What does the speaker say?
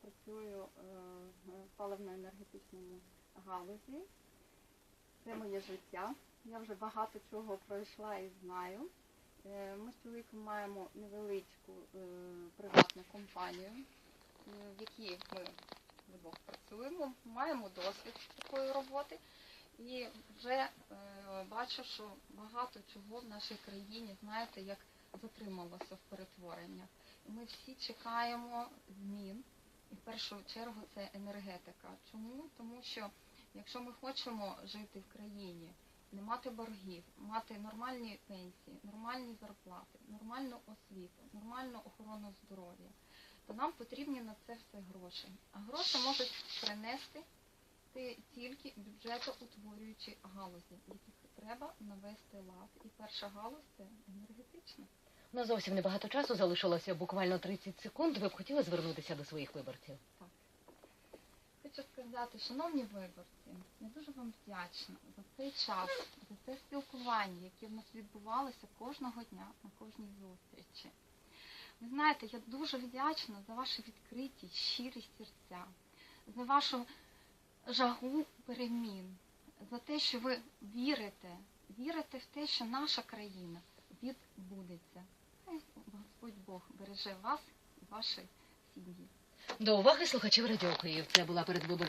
працюю е, в паливно-енергетичному галузі. Це моє життя. Я вже багато чого пройшла і знаю. Е, Ми з чоловіком маємо невеличку е, приватну компанію, в якій ми вдвох працюємо, маємо досвід такої роботи. І вже бачу, що багато чого в нашій країні, знаєте, як затрималося в перетвореннях. Ми всі чекаємо змін. І в першу чергу це енергетика. Чому? Тому що якщо ми хочемо жити в країні, не мати боргів, мати нормальні пенсії, нормальні зарплати, нормальну освіту, нормальну охорону здоров'я, то нам потрібні на це все гроші. А гроші можуть принести ти- тільки бюджетоутворюючі галузі, яких треба навести лад. І перша галузь це енергетична. Ну, зовсім небагато часу залишилося, буквально 30 секунд. Ви б хотіли звернутися до своїх виборців? Так. Хочу сказати, шановні виборці, я дуже вам вдячна за цей час, за це спілкування, яке в нас відбувалося кожного дня на кожній зустрічі. Ви знаєте, я дуже вдячна за ваші відкриті, щирі серця, за вашу жагу перемін, за те, що ви вірите, вірите в те, що наша країна відбудеться. Хай Господь Бог береже вас і ваші сім'ї. До уваги слухачів Радіо Київ. Це була передвиборча